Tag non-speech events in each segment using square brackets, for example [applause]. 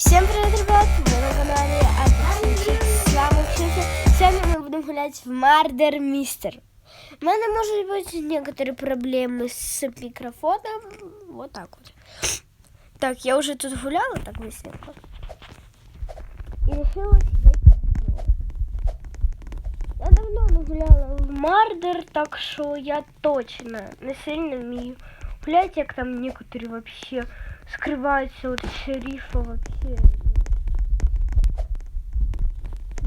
Всем привет, ребят! Вы на канале. С вами Ксюша. Сегодня мы будем гулять в Мардер Мистер. У меня может быть некоторые проблемы с микрофоном. Вот так вот. Так, я уже тут гуляла так быстренько. И решила снять. Я давно не гуляла в Мардер, так что я точно не сильно вмію гулять, як там некоторые вообще скрываются от шерифа вообще.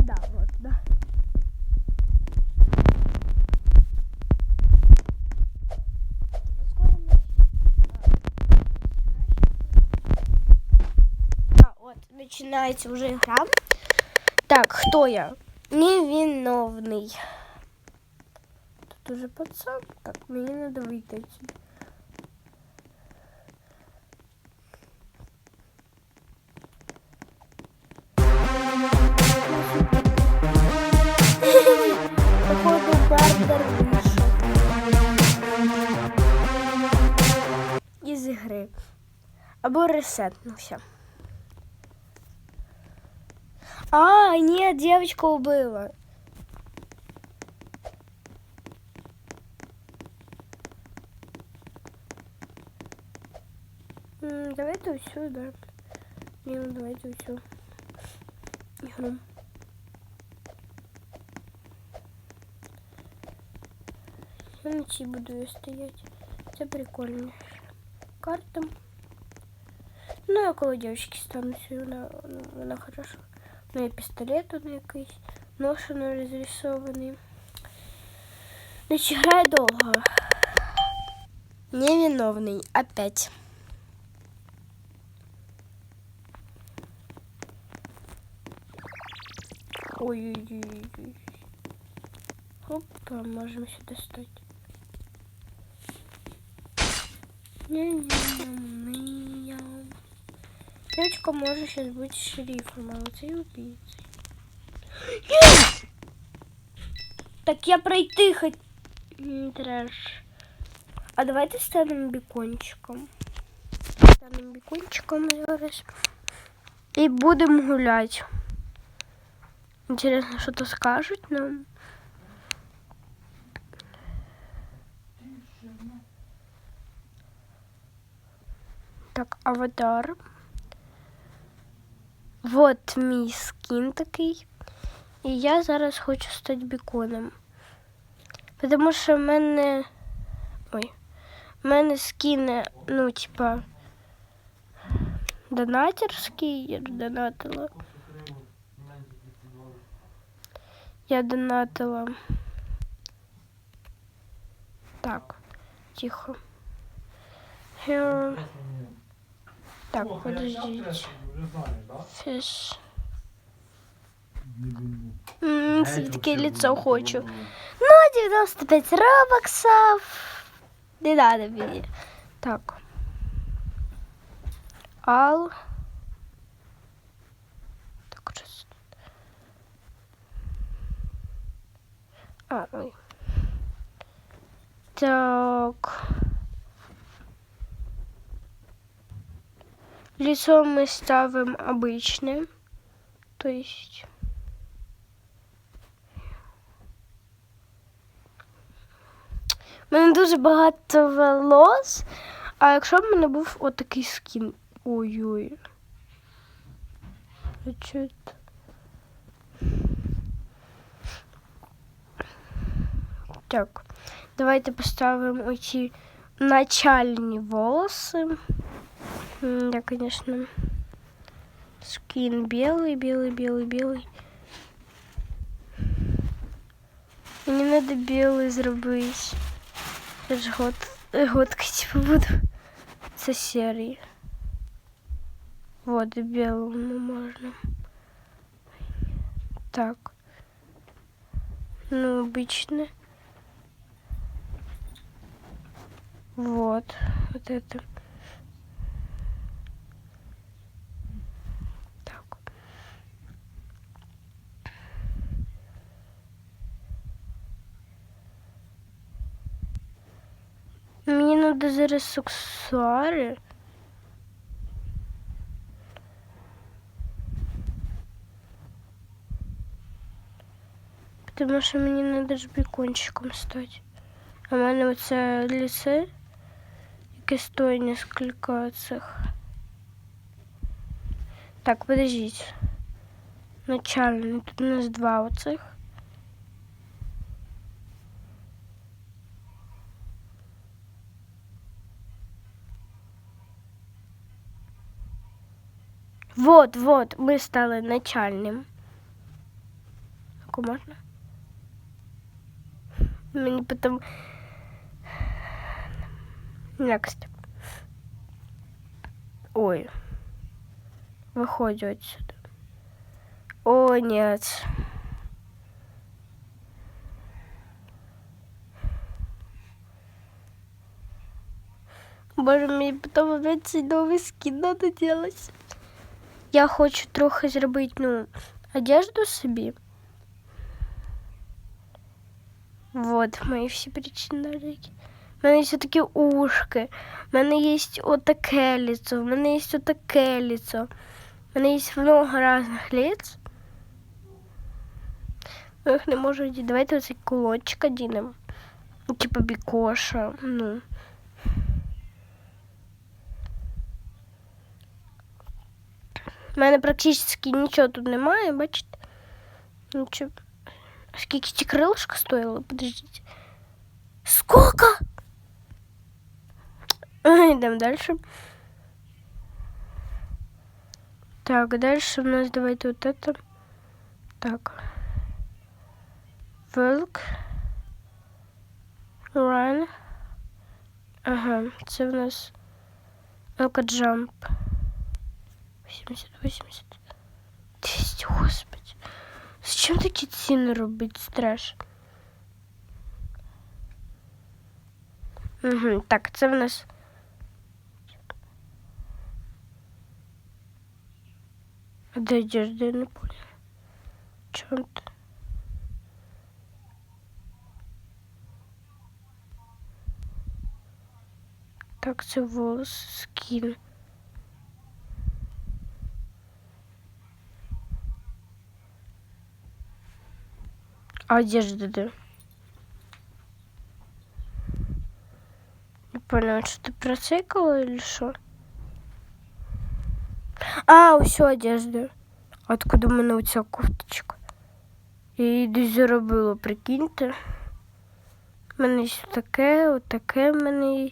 Да, вот, да. А, вот, начинается уже игра. Так, кто я? Невиновный. Тут уже пацан. Так, мне надо выйти отсюда. Из игры. Або ресетнувся. А, нет, девочка убыла. М, Давайте всю, да. Не, ну давайте всю. Игру. Я на цій буду я стоять. Це прикольно. Карта. Ну, я коло дівчинки стану вона, ну, вона хорошо. У неї пістолет тут якийсь. Нож вона розрисований. Значить, грає довго. Невиновний. Опять. Ой-ой-ой. Опа, можем сюда стать. Девочка может сейчас быть шерифом, а вот и убийцей. Нет! Так я пройти хоть... М, Треш. А давайте станем бекончиком. Станем бекончиком зараз. И будем гулять. Интересно, что-то скажут нам. Так, аватар. Вот мій скін такий. І я зараз хочу стати біконом. Тому що в мене. Ой. В мене скін, ну, типа. Донатерський, я донатила. Я донатила. Так, тихо. Here. Так, подождите. Фиш. М, Все-таки лицо хочу. Ну, 95 робоксов. Не надо мне. Так. Ал. Так, сейчас. А, ой. Так. Лицо мы ставим обычным. То есть... У мене дуже багато волос, а якщо б в мене був отакий скін. Ой-ой. А чо це? Так, давайте поставимо оці начальні волоси. Я, конечно, скин белый, белый, белый, белый. Мені надо белый зробити. Я ж год, годки типу буду. Це серий. Вот, белому можна. Так. Ну, обычно. Вот, вот это. правда, зараз сексуари. Потому что мне надо ж бекончиком стать, А в вот оце лице яке стоїть несколько цих. Так, подождите, Начальний, ну, тут у нас два оцих. Вот, вот, ми стали начальним. Таку можна? Мені потім... Next. Ой. Выходи отсюда. О, нет. Боже, мені потім опять цей новий скін надо делать. Я хочу трохи зробити, ну, одежду собі. Вот мої всі причиндаліки. У мене є такі ушки, у мене є отаке лицо, у мене є отаке лицо. У мене є много різних лиц. Я їх не можу одіти. Давайте оцей кулончик одінемо. Типа бікоша, ну. У мене практично нічого тут немає, бачите? Нічого. А скільки ці крилишка стоїли? Подождите. Сколько? Йдемо далі. Так, дальше у нас давайте вот это. Так. Волк. Run. Ага, це в нас Елка Джамп. 80, 80. 200, господи. Зачем такі ціни робити страш? Угу, так, це в нас. А Де одежда, я не поняла. Чому ти? Так, це волос, скін. А да? Не поняла, что ты процикала или что? А, все, одежда. Откуда мене оця кофточка? Я її десь заробила, прикиньте. У мене є таке, отаке в мене є.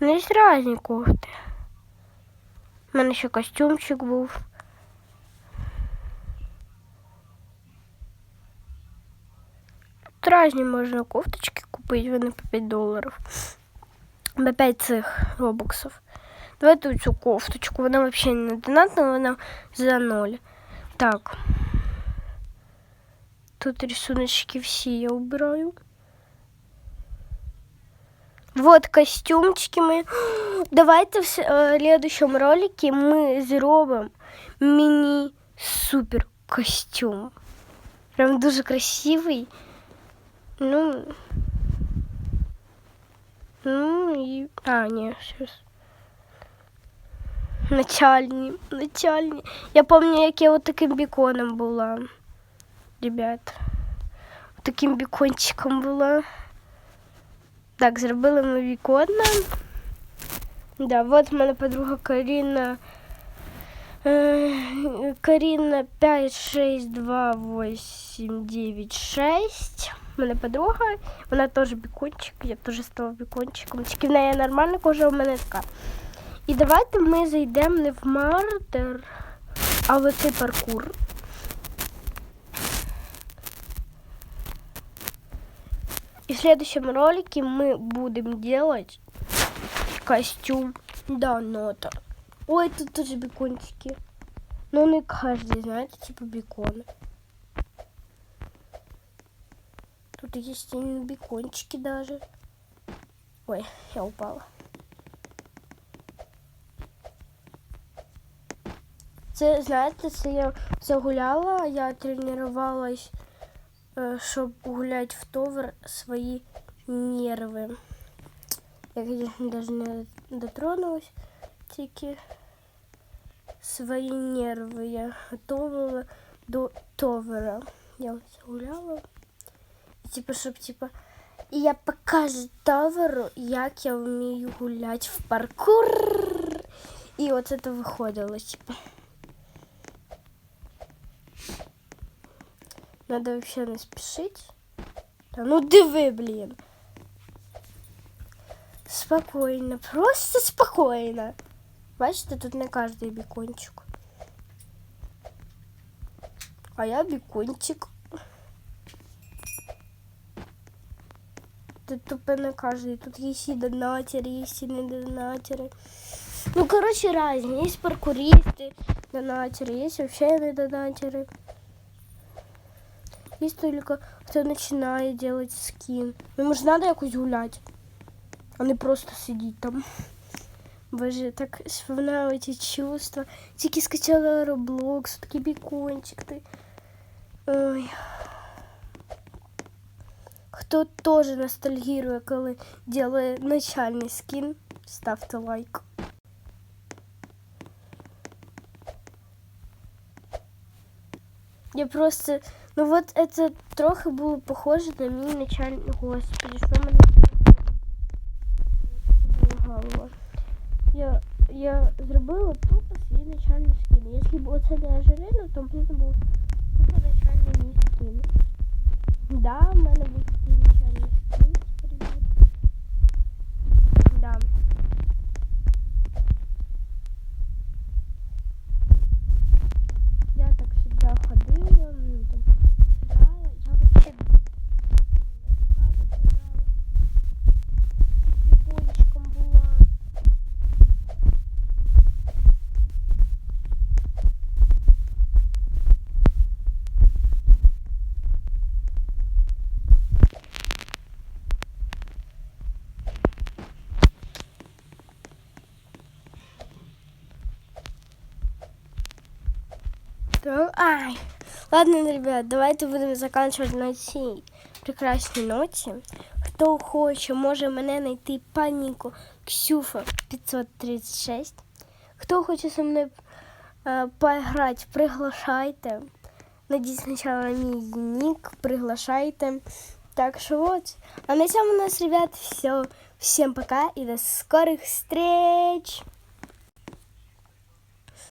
У мене є різні кофти. У мене ще костюмчик був. Тут різні можна кофточки купити, вони по 5 доларів. По 5 цих робоксів. Давайте цю кофточку. Вона взагалі не донатна, вона за ноль. Так. Тут рисуночки всі я убираю. Вот костюмчики ми. [gasps] Давайте в следующем ролике ми зробимо міні супер костюм. Прям дуже красивий. Ну. Ну и... А, не, сейчас. Начальні, начальні. Я пам'ятаю, як я от таким біконом була. Ребят. Таким бікончиком була. Так, зробили ми віконно. Да, вот в мене подруга Каріна. Каріна 5, 6, 2, 8, 9, 6. У мене подруга, вона теж бікончик, я теж стала бікончиком. Тільки в неї нормальна кожа, у мене така. І давайте ми зайдемо не в мардер, а в цей паркур. И в следующем ролике мы будем делать костюм Доната. Ой, тут тоже бекончики. Но не каждый, знаете, типа бекон. Тут есть и бекончики даже. Ой, я упала. Це, знаєте, це я загуляла, я тренувалась, е, щоб гуляти в товар свої нерви. Я, звісно, навіть не дотронулась, тільки свої нерви я готувала до товара. Я ось гуляла. типу, щоб, типу, і я покажу Таверу, як я вмію гуляти в паркур. І от це виходило, типу. Надо вообще не спешить. Та ну диви, блін. Спокійно, просто спокійно. Бачите, тут не кожний бікончик. А я бікончик. Тут тупо не кожний. Тут есть и донатеры, есть и не донатеры. Ну, короче, разные. Есть паркуристы, донатеры, есть вообще не донатеры. Есть только кто начинает делать скин. Ему же надо якось гулять, а не просто сидеть там. Боже, так вспоминаю эти чувства. Тільки скачала Roblox, такий бікончик ти. Ой. Хто теж ностальгирує, коли делає начальний скін, ставте лайк. Я просто... Ну вот это трохи було похоже на мій начальний... Господи, що мене Я, я зробила тупо свій начальний скін. Якщо б оце не ожирено, то потрібно було тупо начальний Ладно, ребят, давайте будемо заканчивать на цій прекрасній ноті. Хто хоче, може мене знайти паніку Ксюфа 536. Хто хоче зі мною е, поіграти, приглашайте. Найдіть спочатку на мій ник, приглашайте. Так что вот. А на этом у нас, ребят, все. Всем пока и до скорых встреч!